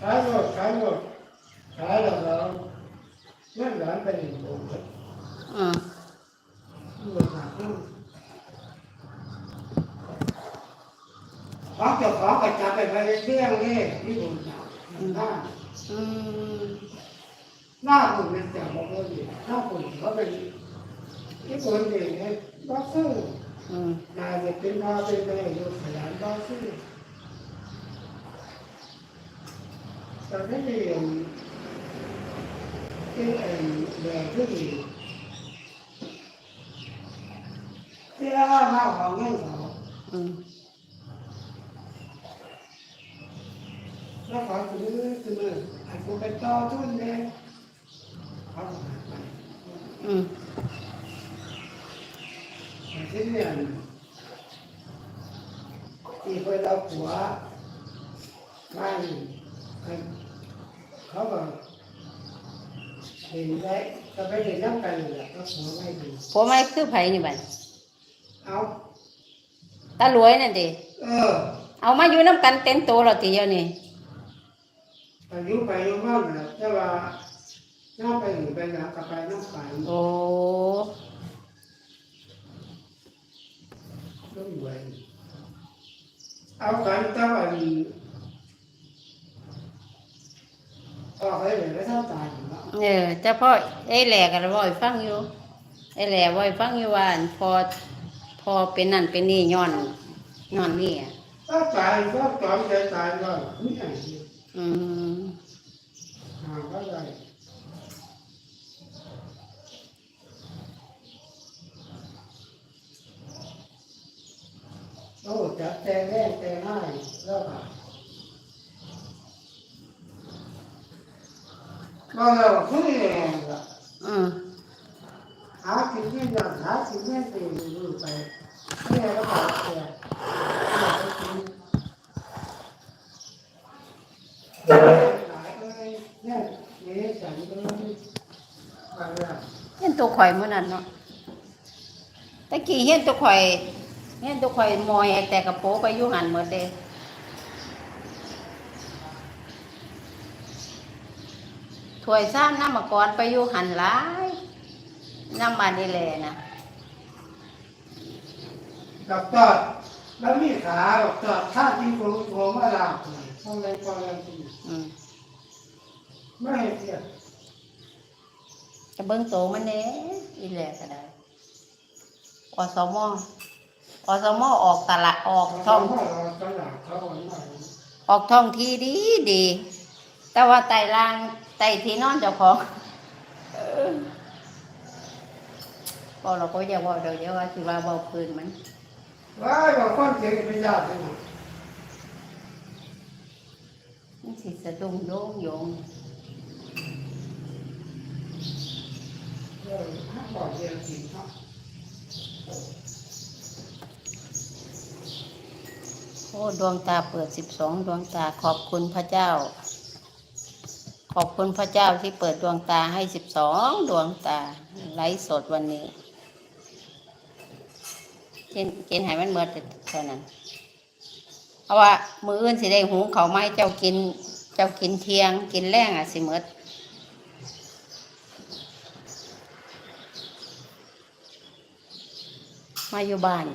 ขายรถขายรถขายแล้วเราเงินหลานไปหนึ่งโบกอืมเงินหาเงินของเจ้าของก็จับไปไป เที่ยงนี่ที่ผมจับหน้าอืมหน้าผมเป็นจับบอกว่าดีหน้าผมเขาเป็นที่คนเรื่องแม่อยู่ขยันบ้าซื้อแต่ไม่ได้เรียนที่เอ็นแรงที่ที่เรามาของเงินเขาอืมแล้วขอซื้อซื้อไอ้กูไปต่อทุนเลยเขาหาไปอืมที่เรียนที่ไปเอาผัวบ้าน เขาบอกเห็นได้ก็ไปเห็นน้ำกันแหละก็ผัวไม่ดีผัวไม่คือไผนี่บัดเอาตารวยนั่นดิเออเอามาอยู่น้ำกันเต็มโตแล้วติเดียวนี่ไปอยุ่ไปอยุ่มากนะแต่ว่าน้าไปหรือไปหนากับไปน้ำไปโอ้ต้องอยู่ไว้เอากันแต่ว่าดี ออกไปเลยแล้วเท่าตายอยู่แล้วเออแต่พ่อไอ้แหล่ก็บ่อยฟังอยู่ไอ้แหล่บ่อยฟังอยู่ว่าอั่นพอพอเป็นนั่นเป็นนี่ย้อนย้อนนี่อะถ้าตายก็ตอนใจตายก็ไม่ไหนอืมหาก็ได้โอ้จับแต่แรงแต่ง่ายแล้วก็ก็เราคือแรงละ อืม หาสิ่งที่อยากหาสิ่งที่ตื่นรู้ไปแม่ก็บอกแกอยากไปกินหลายเลยเนี่ยเนี่ยฉันก็เลยอะไรอะเห็นตัวข่อยมื้อนั้นเนาะตะกี้เห็นตัวข่อยเห็นตัวข่อยมอยไอ้แต่กระโปรงไปอยู่หันหมดเด้ ถ้วยซ้ำน้ำมะกรไปอยู่หันหลายน้ำบานนี่แหละนะดอกตอดแล้วมีขาดอกตอดท่าที่โผล่โผล่มาลาทำไรพอแล้วที่อืมไม่ให้เสียจะเบิ่งโตมันเด้อีแหละก็ได้อสมอสมออกตลาดออกเขาท่องให้เราตลาดเขาเอาหน่อยออกท่องที่ดีดี แต่ว่าไต่ล่างไต่ที่นอนเจ้าของเออพอเราก็อย่าบอกเดี๋ยวเดี๋ยวว่าสิว่าเบาคืนมันว้ายบอกคนเก่งเป็นญาติเลยมันสิสะดุ้งโยงโยงเออบอกเรียนจริงครับโอ้ดวงตาเปิดสิบสองดวงตาขอบคุณพระเจ้า ขอบคุณพระเจ้าที่เปิดดวงตาให้สิบสองดวงตา ไลฟ์สดวันนี้เกณฑ์เกณฑ์ใหายมันเมื่อเท่านั้นเพราะว่า มืออื่นสิได้หุงเขาไม้เจ้ากิน เจ้ากินเทียง กินแรงอะสิเมื่อมาอยู่บ้าน